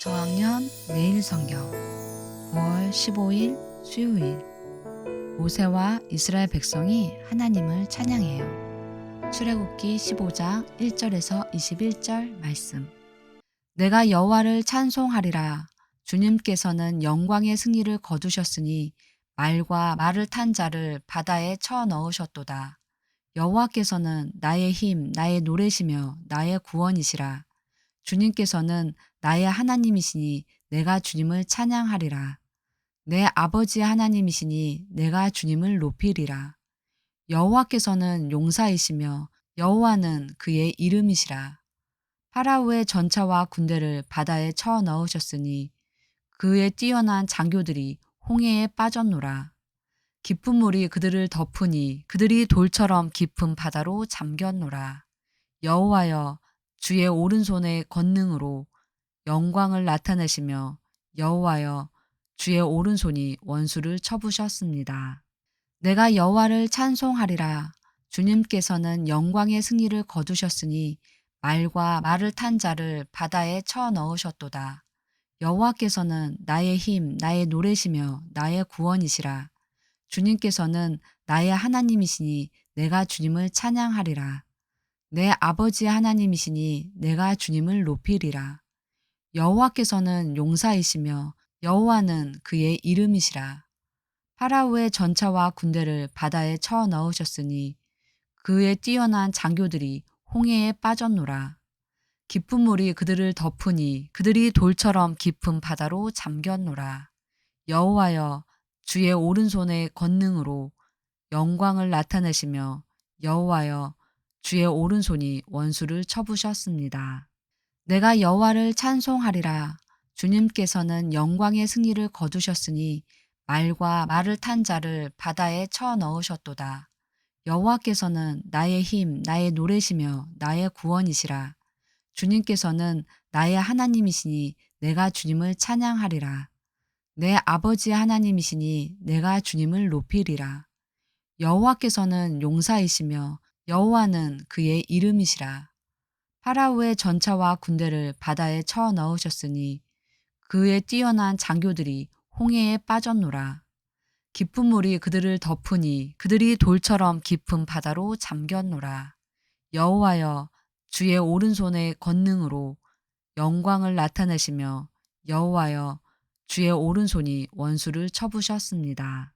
저학년 매일 성경 9월 15일 수요일 모세와 이스라엘 백성이 하나님을 찬양해요. 출애굽기 15장 1절에서 21절 말씀. 내가 여호와를 찬송하리라. 주님께서는 영광의 승리를 거두셨으니 말과 말을 탄 자를 바다에 쳐 넣으셨도다. 여호와께서는 나의 힘, 나의 노래시며 나의 구원이시라. 주님께서는 나의 하나님이시니 내가 주님을 찬양하리라. 내 아버지 하나님이시니 내가 주님을 높이리라. 여호와께서는 용사이시며 여호와는 그의 이름이시라. 파라오의 전차와 군대를 바다에 쳐 넣으셨으니 그의 뛰어난 장교들이 홍해에 빠졌노라. 깊은 물이 그들을 덮으니 그들이 돌처럼 깊은 바다로 잠겼노라. 여호와여 주의 오른손의 권능으로 영광을 나타내시며 여호와여 주의 오른손이 원수를 쳐부셨습니다. 내가 여호와를 찬송하리라. 주님께서는 영광의 승리를 거두셨으니 말과 말을 탄 자를 바다에 쳐 넣으셨도다. 여호와께서는 나의 힘, 나의 노래시며 나의 구원이시라. 주님께서는 나의 하나님이시니 내가 주님을 찬양하리라. 내 아버지 하나님이시니 내가 주님을 높이리라. 여호와께서는 용사이시며 여호와는 그의 이름이시라. 파라오의 전차와 군대를 바다에 쳐 넣으셨으니 그의 뛰어난 장교들이 홍해에 빠졌노라. 깊은 물이 그들을 덮으니 그들이 돌처럼 깊은 바다로 잠겼노라. 여호와여 주의 오른손의 권능으로 영광을 나타내시며 여호와여 주의 오른손이 원수를 쳐부셨습니다. 내가 여호와를 찬송하리라. 주님께서는 영광의 승리를 거두셨으니 말과 말을 탄 자를 바다에 쳐 넣으셨도다. 여호와께서는 나의 힘, 나의 노래시며 나의 구원이시라. 주님께서는 나의 하나님이시니 내가 주님을 찬양하리라. 내 아버지 하나님이시니 내가 주님을 높이리라. 여호와께서는 용사이시며 여호와는 그의 이름이시라. 파라오의 전차와 군대를 바다에 쳐 넣으셨으니 그의 뛰어난 장교들이 홍해에 빠졌노라. 깊은 물이 그들을 덮으니 그들이 돌처럼 깊은 바다로 잠겼노라. 여호와여 주의 오른손의 권능으로 영광을 나타내시며 여호와여 주의 오른손이 원수를 쳐부셨습니다.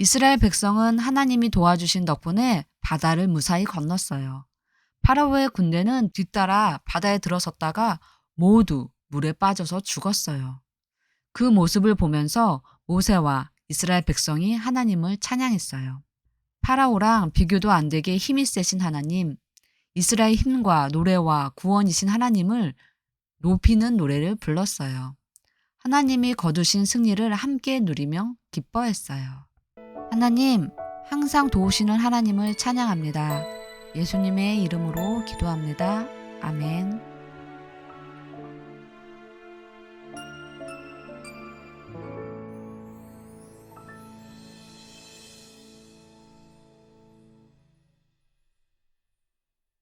이스라엘 백성은 하나님이 도와주신 덕분에 바다를 무사히 건넜어요. 파라오의 군대는 뒤따라 바다에 들어섰다가 모두 물에 빠져서 죽었어요. 그 모습을 보면서 모세와 이스라엘 백성이 하나님을 찬양했어요. 파라오랑 비교도 안 되게 힘이 세신 하나님, 이스라엘 힘과 노래와 구원이신 하나님을 높이는 노래를 불렀어요. 하나님이 거두신 승리를 함께 누리며 기뻐했어요. 하나님, 항상 도우시는 하나님을 찬양합니다. 예수님의 이름으로 기도합니다. 아멘.